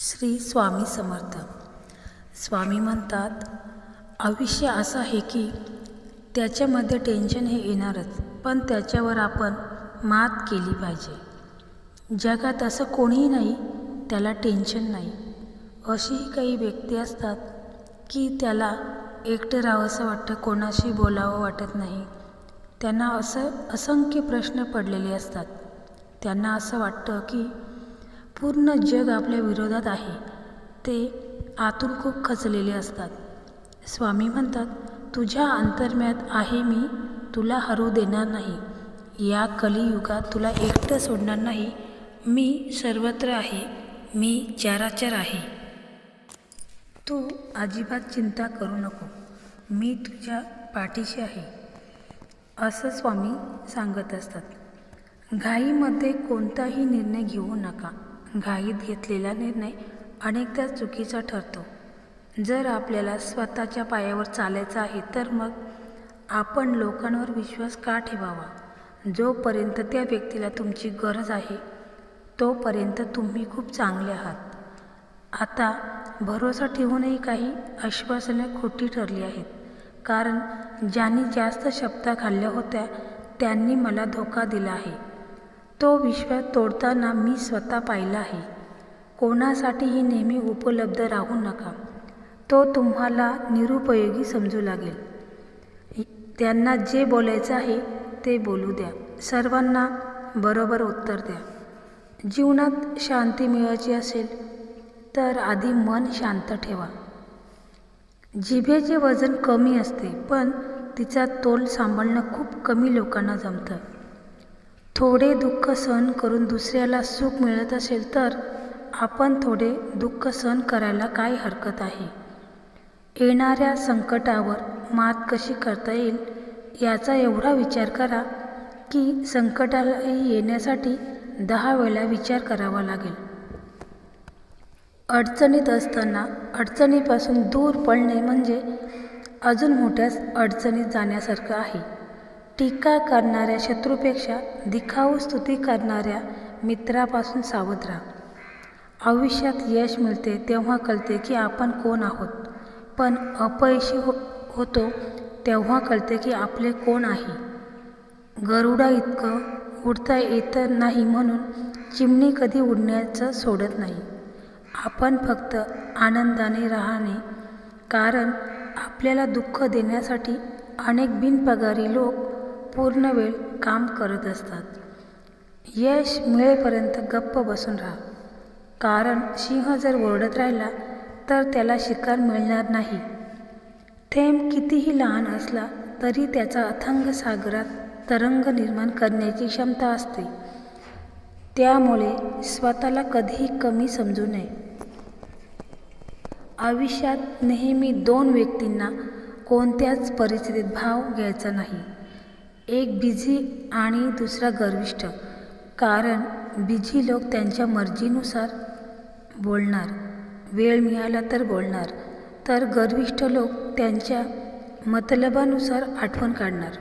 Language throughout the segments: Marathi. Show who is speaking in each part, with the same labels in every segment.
Speaker 1: श्री स्वामी समर्थ. स्वामी म्हणतात आयुष्य असं आहे की त्याच्यामध्ये टेन्शन हे येणारच पण त्याच्यावर आपण मात केली पाहिजे. जगात असं कोणीही नाही त्याला टेन्शन नाही. अशीही काही व्यक्ती असतात की त्याला एकटं राहावंसं वाटतं कोणाशी बोलावं वाटत नाही. त्यांना असं असंख्य प्रश्न पडलेले असतात. त्यांना असं वाटतं की पूर्ण जग आपल्या विरोधात आहे. ते आतून खूप खचलेले असतात. स्वामी म्हणतात तुझ्या अंतर्म्यात आहे मी तुला हरू देणार नाही. या कलियुगात तुला एकटं सोडणार नाही. मी सर्वत्र आहे मी चाराचर आहे. तू अजिबात चिंता करू नको. मी तुझ्या पाठीशी आहे. असं स्वामी सांगत असतात. घाईमध्ये कोणताही निर्णय घेऊ नका. घाईत घेतलेला निर्णय अनेकदा चुकीचा ठरतो. जर आपल्याला स्वतःच्या पायावर चालायचं आहे तर मग आपण लोकांवर विश्वास का ठेवावा? जोपर्यंत त्या व्यक्तीला तुमची गरज आहे तोपर्यंत तुम्ही खूप चांगले आहात. आता भरोसा ठेवूनही काही आश्वासने खोटी ठरली आहेत. कारण ज्यांनी जास्त शब्दा खाल्ल्या होत्या त्यांनी मला धोका दिला आहे. तो विश्वास तोडताना मी स्वतः पाहिला आहे. कोणासाठीही नेहमी उपलब्ध राहू नका. तो तुम्हाला निरुपयोगी समजू लागेल. त्यांना जे बोलायचं आहे ते बोलू द्या. सर्वांना बरोबर उत्तर द्या. जीवनात शांती मिळवायची असेल तर आधी मन शांत ठेवा. जिभेचे वजन कमी असते पण तिचा तोल सांभाळणं खूप कमी लोकांना जमतं. थोडे दुःख सहन करून दुसऱ्याला सुख मिळत असेल तर आपण थोडे दुःख सहन करायला काय हरकत आहे? येणाऱ्या संकटावर मात कशी करता येईल? याचा एवढा विचार करा की संकटाला येण्यासाठी दहा वेळा विचार करावा लागेल. अडचणीत असताना अडचणीपासून दूर पडणे म्हणजे अजून मोठ्याच अडचणीत जाण्यासारखं आहे. टीका करणाऱ्या शत्रूपेक्षा दिखाऊ स्तुती करणाऱ्या मित्रापासून सावध राहा. आयुष्यात यश मिळते तेव्हा कळते की आपण कोण आहोत. पण अपयशी हो होतो तेव्हा कळते की आपले कोण आहे. गरुडा इतकं उडता येतं नाही म्हणून चिमणी कधी उडण्याचं सोडत नाही. आपण फक्त आनंदाने राहणे. कारण आपल्याला दुःख देण्यासाठी अनेक बिनपगारी लोक पूर्ण वेळ काम करत असतात. यश मिळेपर्यंत गप्प बसून राहा. कारण सिंह जर ओरडत राहिला तर त्याला शिकार मिळणार नाही. थेंब कितीही लहान असला तरी त्याचा अथंग सागरात तरंग निर्माण करण्याची क्षमता असते. त्यामुळे स्वतःला कधीही कमी समजू नये. आयुष्यात नेहमी दोन व्यक्तींना कोणत्याच परिस्थितीत भाव घ्यायचा नाही. एक बिझी आणि दुसरा गर्विष्ठ. कारण बिझी लोक त्यांच्या मर्जीनुसार बोलणार. वेळ मिळाला तर बोलणार. तर गर्विष्ठ लोक त्यांच्या मतलबानुसार आठवण काढणार.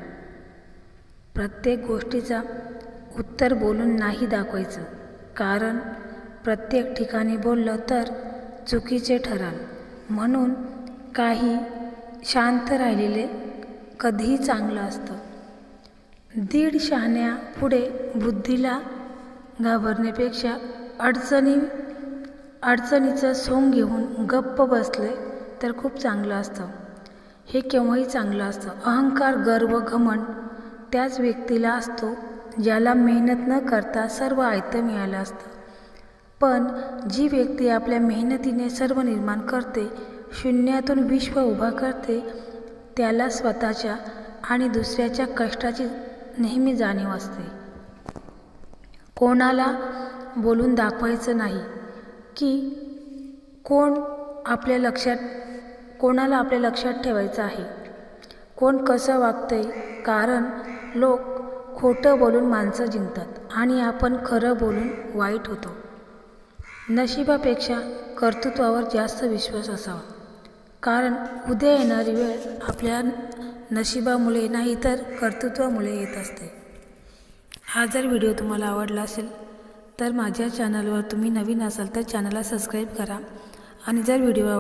Speaker 1: प्रत्येक गोष्टीचा उत्तर बोलून नाही दाखवायचं. कारण प्रत्येक ठिकाणी बोललं तर चुकीचे ठराल. म्हणून काही शांत राहिलेले कधीही चांगलं असतं. दीड शहाण्या पुढे बुद्धीला घाबरण्यापेक्षा अडचणी अडचणीचं सोंग घेऊन गप्प बसले तर खूप चांगलं असतं. हे केव्हाही चांगलं असतं. अहंकार गर्व घमंड त्याच व्यक्तीला असतो ज्याला मेहनत न करता सर्व आयतं मिळालं असतं. पण जी व्यक्ती आपल्या मेहनतीने सर्व निर्माण करते शून्यातून विश्व उभा करते त्याला स्वतःच्या आणि दुसऱ्याच्या कष्टाची नेहमी जाणीव असते. कोणाला बोलून दाखवायचं नाही की कोण आपल्या लक्षात कोणाला आपल्या लक्षात ठेवायचं आहे. कोण कसं वागतंय कारण लोक खोटं बोलून माणसं जिंकतात आणि आपण खरं बोलून वाईट होतो. नशिबापेक्षा कर्तृत्वावर जास्त विश्वास असावा. कारण उद्या येणारी वेळ आपल्या नशिबामुळे नाही तर कर्तृत्वामुळे येत असते. हा जर व्हिडिओ तुम्हाला आवडला असेल तर माझ्या चॅनलवर तुम्ही नवीन असाल तर चॅनलला सबस्क्राईब करा आणि जर व्हिडिओ